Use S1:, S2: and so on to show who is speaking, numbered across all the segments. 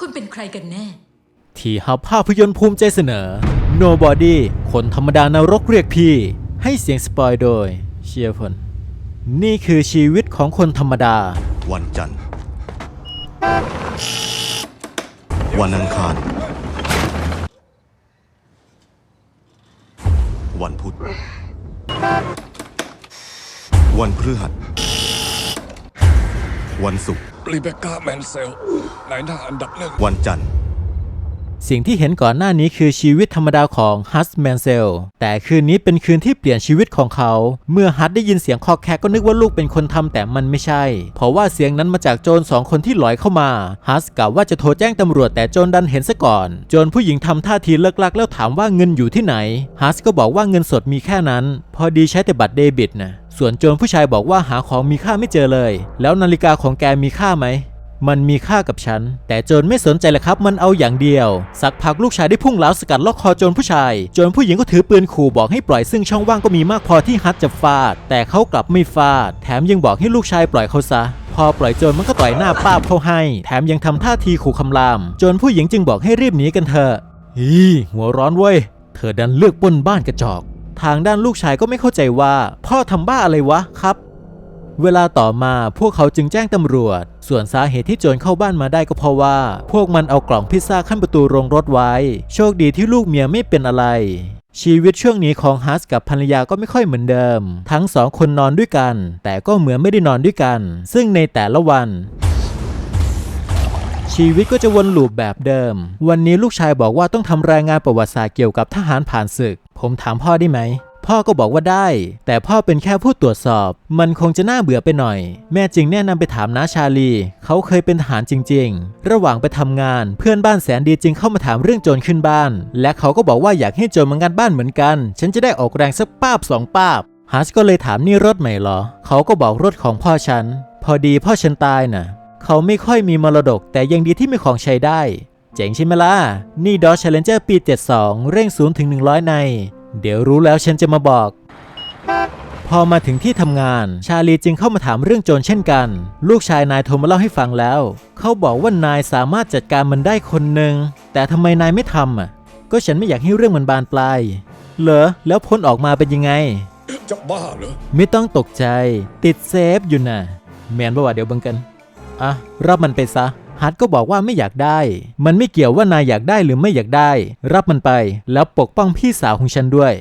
S1: คุณเป็นใครกันแน่
S2: ที่ฮับภาพยนตร์ภูมิใจเสนอ Nobody คนธรรมดานรกเรียกพี่ ให้เสียงสปอยโดย เชียร์พลนี่คือชีวิตของคนธรรมดา
S3: วันจันทร์ วันอังคาร วันพุธ วันพฤหัส วันศุกร์
S4: รีเบคก้าแมนเซลนายหน้าอันดับหนึ่ง
S3: วันจันทร์
S2: สิ่งที่เห็นก่อนหน้านี้คือชีวิตธรรมดาของฮัสแมนเซลแต่คืนนี้เป็นคืนที่เปลี่ยนชีวิตของเขา เมื่อฮัสได้ยินเสียงคอกแคกก็นึกว่าลูกเป็นคนทำแต่มันไม่ใช่ เพราะว่าเสียงนั้นมาจากโจรสองคนที่หลอยเข้ามาฮัสกล่าวว่าจะโทรแจ้งตำรวจแต่โจรดันเห็นซะก่อนโจรผู้หญิงทำท่าทีเลิกลักแล้วถามว่าเงินอยู่ที่ไหนฮัสก็บอกว่าเงินสดมีแค่นั้น พอดีใช้แต่บัตรเดบิตนะส่วนโจรผู้ชายบอกว่าหาของมีค่าไม่เจอเลย แล้วนาฬิกาของแกมีค่าไหม มันมีค่ากับฉัน แต่โจรไม่สนใจเลยครับ มันเอาอย่างเดียว สักพักลูกชายได้พุ่งเหลาสกัดล็อกคอโจรผู้ชาย โจรผู้หญิงก็ถือปืนขู่บอกให้ปล่อยซึ่งช่องว่างก็มีมากพอที่ฮัตจะฟาด แต่เขากลับไม่ฟาด แถมยังบอกให้ลูกชายปล่อยเขาซะพอปล่อยโจรมันก็ต่อยหน้าป้าบเขาให้ แถมยังทำท่าทีขู่คำราม โจรผู้หญิงจึงบอกให้รีบหนีกันเถอะฮีหัวร้อนเว้ย เธอดันเลือกป้นบ้านกระจอก ทางด้านลูกชายก็ไม่เข้าใจว่า พ่อทำบ้าอะไรวะครับ เวลาต่อมาพวกเขาจึงแจ้งตำรวจ ส่วนสาเหตุที่โจรเข้าบ้านมาได้ก็เพราะว่า พวกมันเอากล่องพิซซ่าขั้นประตูโรงรถไว้ โชคดีที่ลูกเมียไม่เป็นอะไรชีวิตช่วงนี้ของฮัสกับภรรยาก็ไม่ค่อยเหมือนเดิม ทั้งสองคนนอนด้วยกัน แต่ก็เหมือนไม่ได้นอนด้วยกัน ซึ่งในแต่ละวัน ชีวิตก็จะวนลูปแบบเดิม วันนี้ลูกชายบอกว่าต้องทำรายงานประวัติศาสตร์เกี่ยวกับทหารผ่านศึก ผมถามพ่อได้ไหม พ่อก็บอกว่าได้ แต่พ่อเป็นแค่ผู้ตรวจสอบ มันคงจะน่าเบื่อไปหน่อย แม่จึงแนะนำไปถามน้าชาลี เขาเคยเป็นทหารจริง ๆ ระหว่างไปทำงาน เพื่อนบ้านแสนดีจึงเข้ามาถามเรื่องโจรขึ้นบ้าน และเขาก็บอกว่าอยากให้โจรมางานบ้านเหมือนกัน ฉันจะได้ออกแรงสักป้าบสองป้าบฮัสก็เลยถามนี่รถใหม่เหรอ เขาก็บอกรถของพ่อฉัน พอดีพ่อฉันตายน่ะ เขาไม่ค่อยมีมรดก แต่ยังดีที่มีของใช้ได้ เจ๋งใช่ไหมล่ะ นี่ Dodge Challenger ปี 72 เร่ง0ถึง100 ใน เดี๋ยวรู้แล้วฉันจะมาบอก พอมาถึงที่ทำงาน ชาลีจึงเข้ามาถามเรื่องโจรเช่นกัน ลูกชายนายโทรมาเล่าให้ฟังแล้ว เขาบอกว่านายสามารถจัดการมันได้คนหนึ่งแต่ทำไมนายไม่ทำอะ ก็ฉันไม่อยากให้เรื่องมันบานปลาย เหรอ แล้วพ้นออกมาเป็นยังไง
S4: จะบ้าเหรอ
S2: ไม่ต้องตกใจ ติดเซฟอยู่นะแมนบ่ว่าเดี๋ยวเบังกัน อะรับมันไปซะ ฮัทก็บอกว่าไม่อยากได้ มันไม่เกี่ยวว่านายอยากได้หรือไม่อยากได้ รับมันไป แล้วปกป้องพี่สาวของฉันด้วย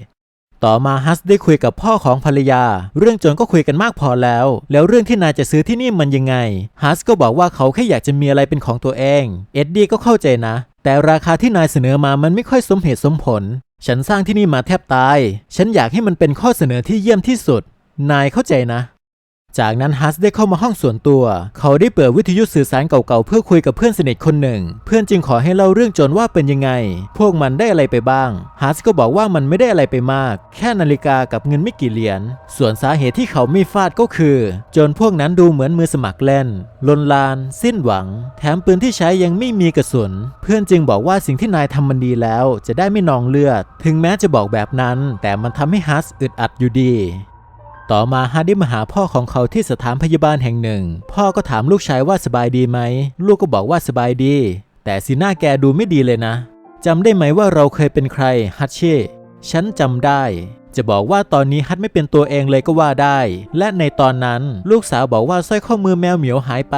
S2: ต่อมาฮัสได้คุยกับพ่อของภรรยา เรื่องจรก็คุยกันมากพอแล้ว แล้วเรื่องที่นายจะซื้อที่นี่มันยังไง ฮัสก็บอกว่าเขาแค่อยากจะมีอะไรเป็นของตัวเอง เอ็ดดี้ก็เข้าใจนะ แต่ราคาที่นายเสนอมามันไม่ค่อยสมเหตุสมผล ฉันสร้างที่นี่มาแทบตาย ฉันอยากให้มันเป็นข้อเสนอที่เยี่ยมที่สุด นายเข้าใจนะ จากนั้นฮัสได้เข้ามาห้องส่วนตัว เขาได้เปิดวิทยุสื่อสารเก่าๆ เพื่อคุยกับเพื่อนสนิทคนหนึ่ง เพื่อนจึงขอให้เล่าเรื่องโจรว่าเป็นยังไง พวกมันได้อะไรไปบ้าง ฮัสก็บอกว่ามันไม่ได้อะไรไปมาก แค่นาฬิกากับเงินไม่กี่เหรียญ ส่วนสาเหตุที่เขาไม่ฟาดก็คือโจรพวกนั้นดูเหมือนมือสมัครเล่น ลนลาน สิ้นหวัง แถมปืนที่ใช้ยังไม่มีกระสุน เพื่อนจึงบอกว่าสิ่งที่นายทำมันดีแล้ว จะได้ไม่นองเลือด ถึงแม้จะบอกแบบนั้น แต่มันทำให้ฮัสอึดอัดอยู่ดี ต่อมาฮาร์ดได้มาหาพ่อของเขาที่สถานพยาบาลแห่งหนึ่ง พ่อก็ถามลูกชายว่าสบายดีไหม ลูกก็บอกว่าสบายดี แต่สีหน้าแกดูไม่ดีเลยนะจำได้ไหมว่าเราเคยเป็นใครฮัตเช่ฉันจำได้ จะบอกว่าตอนนี้ฮัตไม่เป็นตัวเองเลยก็ว่าได้ และในตอนนั้นลูกสาวบอกว่าสร้อยข้อมือแมวเหมียวหายไป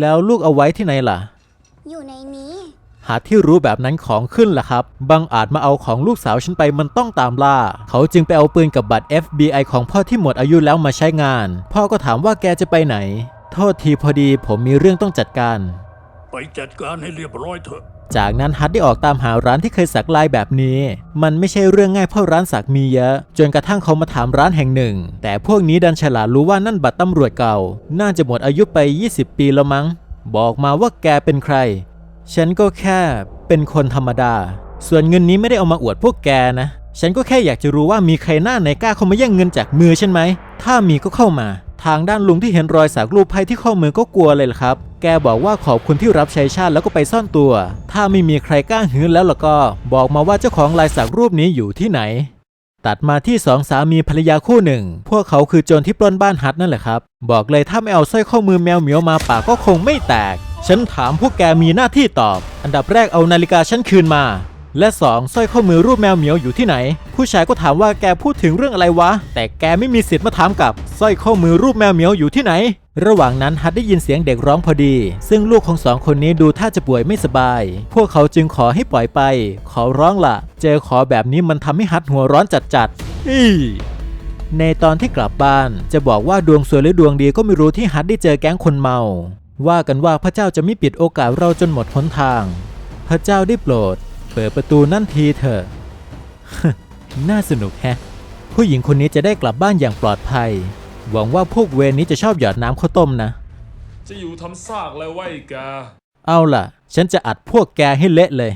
S2: แล้วลูกเอาไว้ที่ไหนล่ะ
S5: อยู่ในนี้
S2: หากที่รู้แบบนั้นของขึ้นล่ะครับ บังอาจมาเอาของลูกสาวฉันไปมันต้องตามล่า เขาจึงไปเอาปืนกับบัตร FBI ของพ่อที่หมดอายุแล้วมาใช้งาน พ่อก็ถามว่าแกจะไปไหน โทษทีพอดีผมมีเรื่องต้องจัดการ
S6: ไปจัดการให้เรียบร้อยเถอะ
S2: จากนั้นฮัตได้ออกตามหาร้านที่เคยสักลายแบบนี้ มันไม่ใช่เรื่องง่ายเพราะร้านสักมีเยอะ จนกระทั่งเขามาถามร้านแห่งหนึ่ง แต่พวกนี้ดันฉลาดรู้ว่านั่นบัตรตำรวจเก่า น่าจะหมดอายุไป 20 ปีแล้วมั้ง บอกมาว่าแกเป็นใคร ฉันก็แค่เป็นคนธรรมดา ส่วนเงินนี้ไม่ได้เอามาอวดพวกแกนะ ฉันก็แค่อยากจะรู้ว่ามีใครหน้าไหนกล้าเข้ามาแย่งเงินจากมือฉันไหม ถ้ามีก็เข้ามา ทางด้านลุงที่เห็นรอยสักรูปไพ่ที่ข้อมือก็กลัวเลยล่ะครับ แกบอกว่าขอบคุณที่รับใช้ชาติแล้วก็ไปซ่อนตัว ถ้าไม่มีใครกล้าหื้นแล้วล่ะก็ บอกมาว่าเจ้าของลายสักรูปนี้อยู่ที่ไหน ตัดมาที่สองสามีภรรยาคู่หนึ่ง พวกเขาคือโจรที่ปล้นบ้านฮัทนั่นแหละครับ บอกเลยถ้าไม่เอาสร้อยข้อมือแมวเหมียวมาปากก็คงไม่แตก ฉันถามพวกแกมีหน้าที่ตอบ อันดับแรกเอานาฬิกาฉันคืนมา และสองสร้อยข้อมือรูปแมวเหมียวอยู่ที่ไหน ผู้ชายก็ถามว่าแกพูดถึงเรื่องอะไรวะ แต่แกไม่มีสิทธิ์มาถามกลับสร้อยข้อมือรูปแมวเหมียวอยู่ที่ไหน ระหว่างนั้นฮัทได้ยินเสียงเด็กร้องพอดี ซึ่งลูกของสองคนนี้ดูท่าจะป่วยไม่สบาย พวกเขาจึงขอให้ปล่อยไป ขอร้องละเจอขอแบบนี้มันทำให้ฮัทหัวร้อนจัดๆอีในตอนที่กลับบ้านจะบอกว่าดวงสวยหรือดวงดีก็ไม่รู้ที่ฮัทได้เจอแก๊งคนเมา ว่ากันว่าพระเจ้าจะไม่ปิดโอกาสเราจนหมดหนทาง พระเจ้าได้โปรด เปิดประตูนั่นทีเถอะ น่าสนุกแฮะ ผู้หญิงคนนี้จะได้กลับบ้านอย่างปลอดภัย หวังว่าพวกเวรนี้จะชอบหยอดน้ำข้าวต้มนะ
S1: จะอยู่ทำซากแล้วไว้แก
S2: เอาล่ะ ฉันจะอัดพวกแกให้เละเลย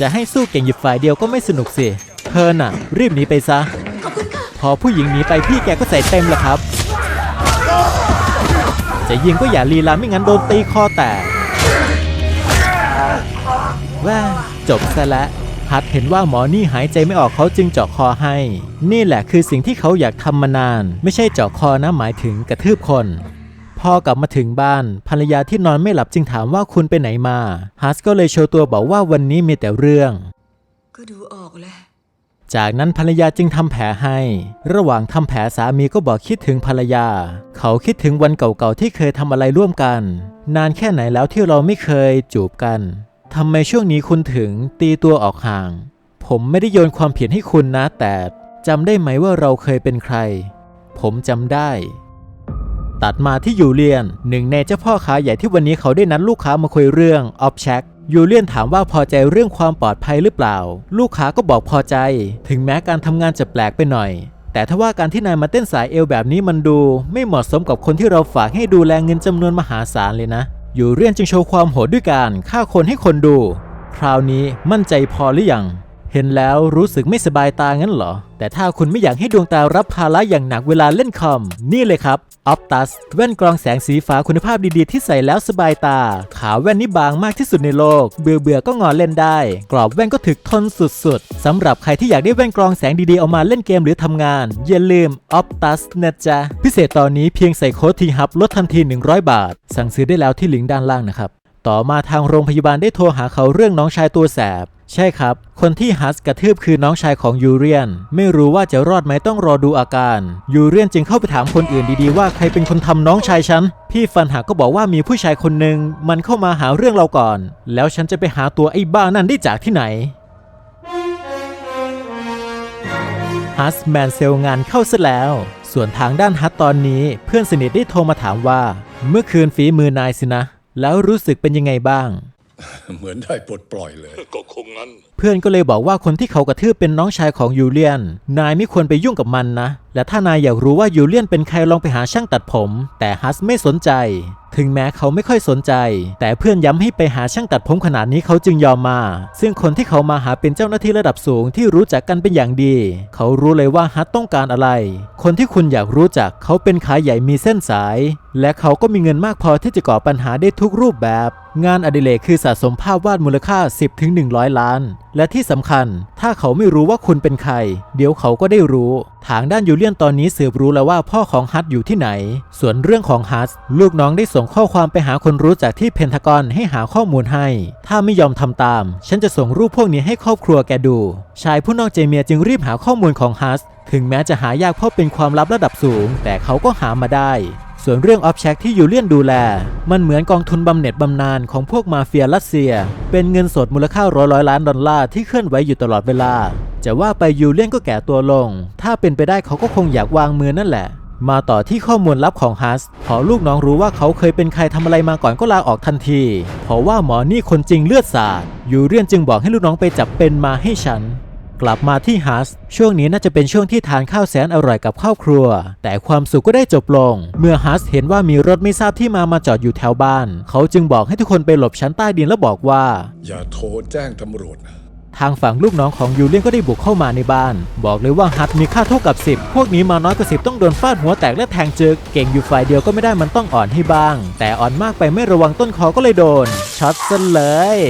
S2: จะให้สู้เก่งอยู่ฝ่ายเดียวก็ไม่สนุกสิ เธอน่ะ รีบหนีไปซะ พอผู้หญิงหนีไปพี่แกก็ใส่เต็มล้วครับ จะยิงก็อย่าลีลาไม่งั้นโดนตีคอแตกว่าจบซะแล้วฮัดเห็นว่าหมอนี่หายใจไม่ออกเขาจึงเจาะคอให้ นี่แหละคือสิ่งที่เขาอยากทำมานาน ไม่ใช่เจาะคอนะหมายถึงกระทืบคน พอกลับมาถึงบ้านภรรยาที่นอนไม่หลับจึงถามว่าคุณไปไหนมาฮัสก็เลยโชว์ตัวบอกว่าวันนี้มีแต่เรื่อง
S5: ก็ดูออกแหละ
S2: จากนั้นภรรยาจึงทำแผลให้ ระหว่างทำแผลสามีก็บอกคิดถึงภรรยา เขาคิดถึงวันเก่าๆที่เคยทำอะไรร่วมกัน นานแค่ไหนแล้วที่เราไม่เคยจูบกันทำไมช่วงนี้คุณถึงตีตัวออกห่าง ผมไม่ได้โยนความผิดให้คุณนะแต่จำได้ไหมว่าเราเคยเป็นใคร ผมจำได้ ตัดมาที่ยูเลียน หนึ่งในเจ้าพ่อค้าใหญ่ที่วันนี้เขาได้นัดลูกค้ามาคุยเรื่องออฟแชกยูเลียนถามว่าพอใจเรื่องความปลอดภัยหรือเปล่า ลูกค้าก็บอกพอใจ ถึงแม้การทำงานจะแปลกไปหน่อย แต่ถ้าว่าการที่นายมาเต้นสายเอวแบบนี้มันดู ไม่เหมาะสมกับคนที่เราฝากให้ดูแลเงินจำนวนมหาศาลเลยนะ ยูเลียนจึงโชว์ความโหดด้วยการฆ่าคนให้คนดู คราวนี้มั่นใจพอหรือยัง ห็นแล้วรู้สึกไม่สบายตางั้นเหรอ แต่ถ้าคุณไม่อยากให้ดวงตารับภาระอย่างหนักเวลาเล่นคอม นี่เลยครับ Optus แว่นกรองแสงสีฟ้าคุณภาพดีๆ ที่ใส่แล้วสบายตา ขาแว่นนี่บางมากที่สุดในโลก เบื่อเบื่อก็งอเล่นได้ กรอบแว่นก็ถึกทนสุดๆสำหรับใครที่อยากได้แว่นกรองแสงดีๆ เอามาเล่นเกมหรือทำงาน อย่าลืม Optus นะจ๊ะ พิเศษตอนนี้เพียงใส่โค้ดทีฮับลดทันที 100 บาท สั่งซื้อได้แล้วที่ลิงก์ด้านล่างนะครับต่อมาทางโรงพยาบาลได้โทรหาเขาเรื่องน้องชายตัวแสบ ใช่ครับ คนที่ฮัสกระทืบคือน้องชายของยูเรียน ไม่รู้ว่าจะรอดไหมต้องรอดูอาการ ยูเรียนจึงเข้าไปถามคนอื่นดีๆว่าใครเป็นคนทำน้องชายฉัน พี่ฟันหักก็บอกว่ามีผู้ชายคนหนึ่งมันเข้ามาหาเรื่องเราก่อน แล้วฉันจะไปหาตัวไอ้บ้านั่นได้จากที่ไหนฮัสแมนเซลงานเข้าซะแล้ว ส่วนทางด้านฮัตตอนนี้เพื่อนสนิทได้โทรมาถามว่า เมื่อคืนฝีมือนายสินะ แล้วรู้สึกเป็นยังไงบ้าง
S4: เหมือนได้ปลดปล่อยเลย
S6: ก็คงงั้น
S2: เพื่อนก็เลยบอกว่าคนที่เขากระทืบเป็นน้องชายของยูเลียน นายไม่ควรไปยุ่งกับมันนะ และถ้านายอยากรู้ว่ายูเลียนเป็นใครลองไปหาช่างตัดผม แต่ฮัสไม่สนใจ ถึงแม้เขาไม่ค่อยสนใจ แต่เพื่อนย้ำให้ไปหาช่างตัดผมขนาดนี้เขาจึงยอมมา ซึ่งคนที่เขามาหาเป็นเจ้าหน้าที่ระดับสูงที่รู้จักกันเป็นอย่างดี เขารู้เลยว่าฮัสต้องการอะไร คนที่คุณอยากรู้จักเขาเป็นขาใหญ่มีเส้นสาย และเขาก็มีเงินมากพอที่จะก่อปัญหาได้ทุกรูปแบบ งานอดิเรกคือสะสมภาพวาดมูลค่า 10-100 ล้าน และที่สำคัญ ถ้าเขาไม่รู้ว่าคุณเป็นใคร เดี๋ยวเขาก็ได้รู้ทางด้านยูเลียนตอนนี้สืบรู้แล้วว่าพ่อของฮัตอยู่ที่ไหน ส่วนเรื่องของฮัตลูกน้องได้ส่งข้อความไปหาคนรู้จักที่เพนทากอนให้หาข้อมูลให้ ถ้าไม่ยอมทำตาม ฉันจะส่งรูปพวกนี้ให้ครอบครัวแกดู ชายผู้นอกใจเมียจึงรีบหาข้อมูลของฮัตถึงแม้จะหายากเพราะเป็นความลับระดับสูง แต่เขาก็หามาได้ ส่วนเรื่องออฟแชกที่ยูเลียนดูแล มันเหมือนกองทุนบำเหน็จบำนาญของพวกมาเฟียรัสเซีย เป็นเงินสดมูลค่าร้อยร้อยล้านดอลลาร์ที่เคลื่อนไหวอยู่ตลอดเวลา จะว่าไปยูเลียนก็แก่ตัวลง ถ้าเป็นไปได้เขาก็คงอยากวางมือนั่นแหละ มาต่อที่ข้อมูลลับของฮัสพอลูกน้องรู้ว่าเขาเคยเป็นใครทำอะไรมาก่อนก็ลาออกทันที เพราะว่าหมอนี่คนจริงเลือดสาดยูเลียนจึงบอกให้ลูกน้องไปจับเป็นมาให้ฉันกลับมาที่ฮัสช่วงนี้น่าจะเป็นช่วงที่ทานข้าวแสนอร่อยกับครอบครัว แต่ความสุขก็ได้จบลง เมื่อฮัสเห็นว่ามีรถไม่ทราบที่มามาจอดอยู่แถวบ้าน เขาจึงบอกให้ทุกคนไปหลบชั้นใต้ดินแล้วบอกว่า
S4: อย่าโทรแจ้งตำรวจนะ
S2: ทางฝั่งลูกน้องของยูเลียนก็ได้บุกเข้ามาในบ้าน บอกเลยว่าฮัทมีค่าเท่ากับ 10 พวกนี้มาน้อยกว่า10ต้องโดนฟาดหัวแตกและแทงจึก เก่งอยู่ฝ่ายเดียวก็ไม่ได้มันต้องอ่อนให้บ้าง แต่อ่อนมากไปไม่ระวังต้นคอก็เลยโดนช็อตซะเลย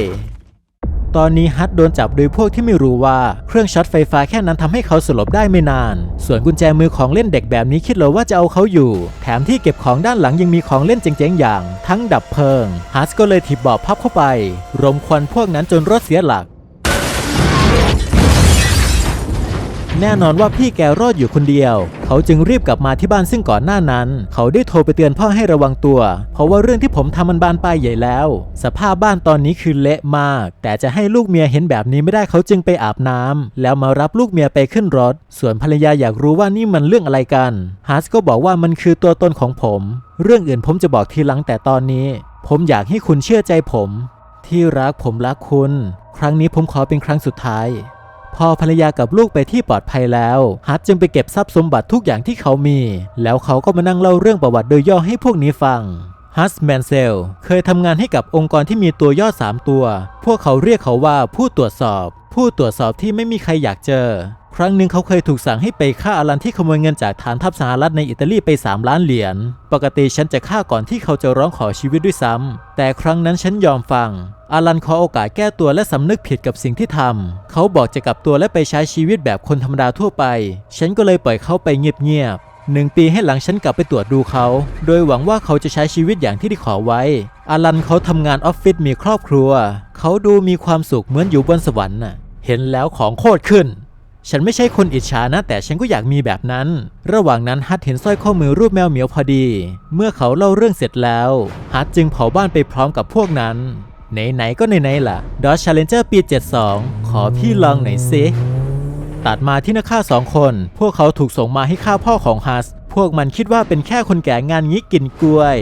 S2: ตอนนี้ฮัตโดนจับโดยพวกที่ไม่รู้ว่าเครื่องช็อตไฟฟ้าแค่นั้นทำให้เขาสลบได้ไม่นาน ส่วนกุญแจมือของเล่นเด็กแบบนี้คิดเลยว่าจะเอาเขาอยู่ แถมที่เก็บของด้านหลังยังมีของเล่นเจ๋งๆอย่าง ทั้งดับเพลิงฮัตก็เลยถีบเบาะพับเข้าไป รมควันพวกนั้นจนรถเสียหลัก แน่นอนว่าพี่แกรอดอยู่คนเดียว เขาจึงรีบกลับมาที่บ้านซึ่งก่อนหน้านั้น เขาได้โทรไปเตือนพ่อให้ระวังตัว เพราะว่าเรื่องที่ผมทำมันบานปลายใหญ่แล้ว สภาพบ้านตอนนี้คือเละมาก แต่จะให้ลูกเมียเห็นแบบนี้ไม่ได้เขาจึงไปอาบน้ำแล้วมารับลูกเมียไปขึ้นรถ ส่วนภรรยาอยากรู้ว่านี่มันเรื่องอะไรกันฮัสก็บอกว่ามันคือตัวตนของผม เรื่องอื่นผมจะบอกทีหลังแต่ตอนนี้ ผมอยากให้คุณเชื่อใจผม ที่รักผมรักคุณ ครั้งนี้ผมขอเป็นครั้งสุดท้าย พอภรรยากับลูกไปที่ปลอดภัยแล้วฮัตจึงไปเก็บทรัพย์สมบัติทุกอย่างที่เขามี แล้วเขาก็มานั่งเล่าเรื่องประวัติโดยย่อให้พวกนี้ฟังฮัสแมนเซลเคยทำงานให้กับองค์กรที่มีตัวย่อ 3 ตัว พวกเขาเรียกเขาว่าผู้ตรวจสอบ ผู้ตรวจสอบที่ไม่มีใครอยากเจอ ครั้งหนึ่งเขาเคยถูกสั่งให้ไปฆ่าอลันที่ขโมยเงินจากฐานทัพสหรัฐในอิตาลีไป 3 ล้านเหรียญ ปกติฉันจะฆ่าก่อนที่เขาจะร้องขอชีวิตด้วยซ้ำแต่ครั้งนั้นฉันยอมฟัง อาลันขอโอกาสแก้ตัวและสำนึกผิดกับสิ่งที่ทำ เขาบอกจะกลับตัวและไปใช้ชีวิตแบบคนธรรมดาทั่วไป ฉันก็เลยปล่อยเขาไปเงียบๆหนึ่งปีให้หลังฉันกลับไปตรวจดูเขา โดยหวังว่าเขาจะใช้ชีวิตอย่างที่ได้ขอไว้ อาลันเขาทำงานออฟฟิศมีครอบครัว เขาดูมีความสุขเหมือนอยู่บนสวรรค์น่ะ เห็นแล้วของโคตรขึ้น ฉันไม่ใช่คนอิจฉานะ แต่ฉันก็อยากมีแบบนั้น ระหว่างนั้นฮัทเห็นสร้อยข้อมือรูปแมวเหมียวพอดี เมื่อเขาเล่าเรื่องเสร็จแล้วฮัทจึงเผาบ้านไปพร้อมกับพวกนั้น ไหนๆก็ไหนๆล่ะ Dodge Challenger ปี 72 ขอพี่ลองหน่อยสิตัดมาที่นักฆ่าสองคน พวกเขาถูกส่งมาให้ฆ่าพ่อของฮัส พวกมันคิดว่าเป็นแค่คนแก่งานงี้กินกล้วย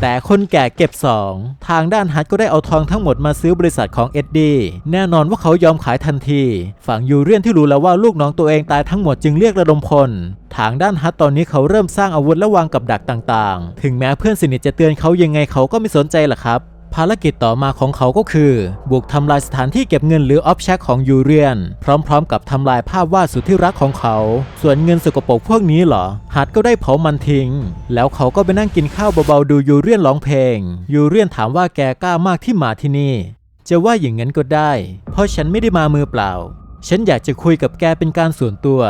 S2: แต่คนแก่เก็บ 2 ทางด้านฮัทก็ได้เอาทองทั้งหมดมาซื้อบริษัทของเอ็ดดี้แน่นอนว่าเขายอมขายทันที ฝั่งยูเรียนที่รู้แล้วว่าลูกน้องตัวเองตายทั้งหมดจึงเรียกระดมพลทางด้านฮัทตอนนี้เขาเริ่มสร้างอาวุธและวางกับดักต่างๆ ถึงแม้เพื่อนสนิทจะเตือนเขายังไงเขาก็ไม่สนใจหรอกครับ ภารกิจต่อมาของเขาก็คือ บุกทำลายสถานที่เก็บเงินหรือออฟแชกของยูเรียน พร้อมๆ กับทำลายภาพวาดสุดที่รักของเขา ส่วนเงินสกปรกพวกนี้เหรอฮัทก็ได้เผามันทิ้ง แล้วเขาก็ไปนั่งกินข้าวเบาๆดูยูเรียนร้องเพลง ยูเรียนถามว่าแกกล้ามากที่มาที่นี่ จะว่าอย่างนั้นก็ได้ เพราะฉันไม่ได้มามือเปล่า ฉันอยากจะคุยกับแกเป็นการส่วนตัว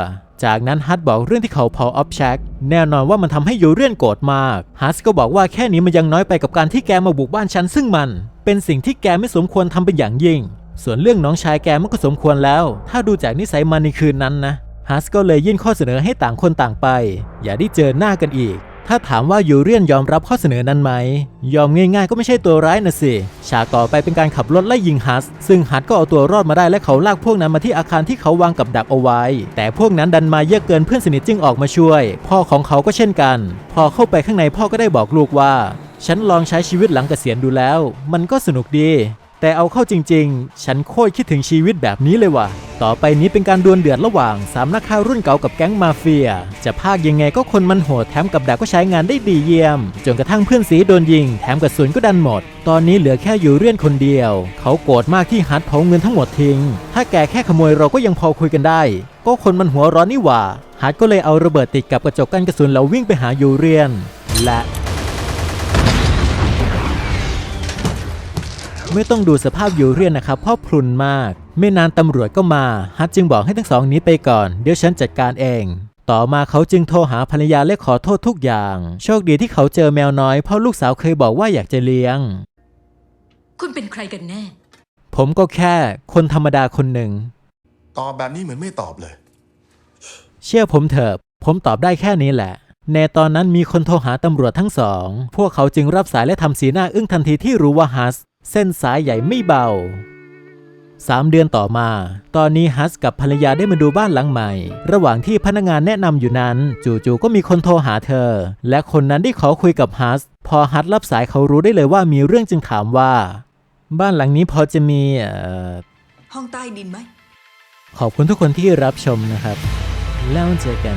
S2: จากนั้นฮัตบอกเรื่องที่เขาเผาออฟแชกแน่นอนว่ามันทำให้ยูเรียนโกรธมากฮัสก็บอกว่าแค่นี้มันยังน้อยไปกับการที่แกมาบุกบ้านฉันซึ่งมัน เป็นสิ่งที่แกไม่สมควรทำเป็นอย่างยิ่ง ส่วนเรื่องน้องชายแกมันก็สมควรแล้ว ถ้าดูจากนิสัยมันในคืนนั้นนะฮัสก็เลยยื่นข้อเสนอให้ต่างคนต่างไป อย่าได้เจอหน้ากันอีก ถ้าถามว่ายูเรียนยอมรับข้อเสนอนั้นไหม ยอมง่ายๆก็ไม่ใช่ตัวร้ายนะสิ ฉากต่อไปเป็นการขับรถไล่ยิงฮัส ซึ่งฮัสก็เอาตัวรอดมาได้และเขาลากพวกนั้นมาที่อาคารที่เขาวางกับดักเอาไว้ แต่พวกนั้นดันมาเยอะเกินเพื่อนสนิทจึงออกมาช่วย พ่อของเขาก็เช่นกัน พอเข้าไปข้างในพ่อก็ได้บอกลูกว่า ฉันลองใช้ชีวิตหลังเกษียณดูแล้ว มันก็สนุกดี แต่เอาเข้าจริงๆ ฉันโคตรคิดถึงชีวิตแบบนี้เลยว่ะ ต่อไปนี้เป็นการดวลเดือดระหว่างสามนักฆ่ารุ่นเก่ากับแก๊งมาเฟีย จะพากยังไงก็คนมันโหดแถมกับดักก็ใช้งานได้ดีเยี่ยม จนกระทั่งเพื่อนสีโดนยิง แถมกระสุนก็ดันหมด ตอนนี้เหลือแค่อยู่เรียนคนเดียว เขาโกรธมากที่ฮัทเผาเงินทั้งหมดทิ้ง ถ้าแกแค่ขโมยเราก็ยังพอคุยกันได้ ก็คนมันหัวร้อนนี่หว่าฮัทก็เลยเอาระเบิดติดกับกระจกกันกระสุนแล้ววิ่งไปหายูเรียน และ ไม่ต้องดูสภาพยูเรียนนะครับเพราะพรุนมาก ไม่นานตำรวจก็มา ฮัตจึงบอกให้ทั้งสองหนี้ไปก่อน เดี๋ยวฉันจัดการเอง ต่อมาเขาจึงโทรหาภรรยาและขอโทษทุกอย่าง โชคดีที่เขาเจอแมวน้อยเพราะลูกสาวเคยบอกว่าอยากจะเลี้ยง
S5: คุณเป็นใครกันแน่
S2: ผมก็แค่คนธรรมดาคนหนึ่ง
S7: ตอบแบบนี้เหมือนไม่ตอบเลย
S2: เชื่อผมเถอะ ผมตอบได้แค่นี้แหละ ในตอนนั้นมีคนโทรหาตำรวจทั้งสอง พวกเขาจึงรับสายและทำสีหน้าอึ้งทันทีที่รู้ว่าฮัส เส้นสายใหญ่ไม่เบาสามเดือนต่อมา ตอนนี้ฮัสกับภรรยาได้มาดูบ้านหลังใหม่ ระหว่างที่พนักงานแนะนำอยู่นั้น จู่ๆก็มีคนโทรหาเธอ และคนนั้นได้ขอคุยกับฮัส พอฮัสรับสายเขารู้ได้เลยว่ามีเรื่องจึงถามว่า บ้านหลังนี้พอจะมีเอ่อ
S5: ห้องใต้ดินไหม
S2: ขอบคุณทุกคนที่รับชมนะครับ แล้วเจอกัน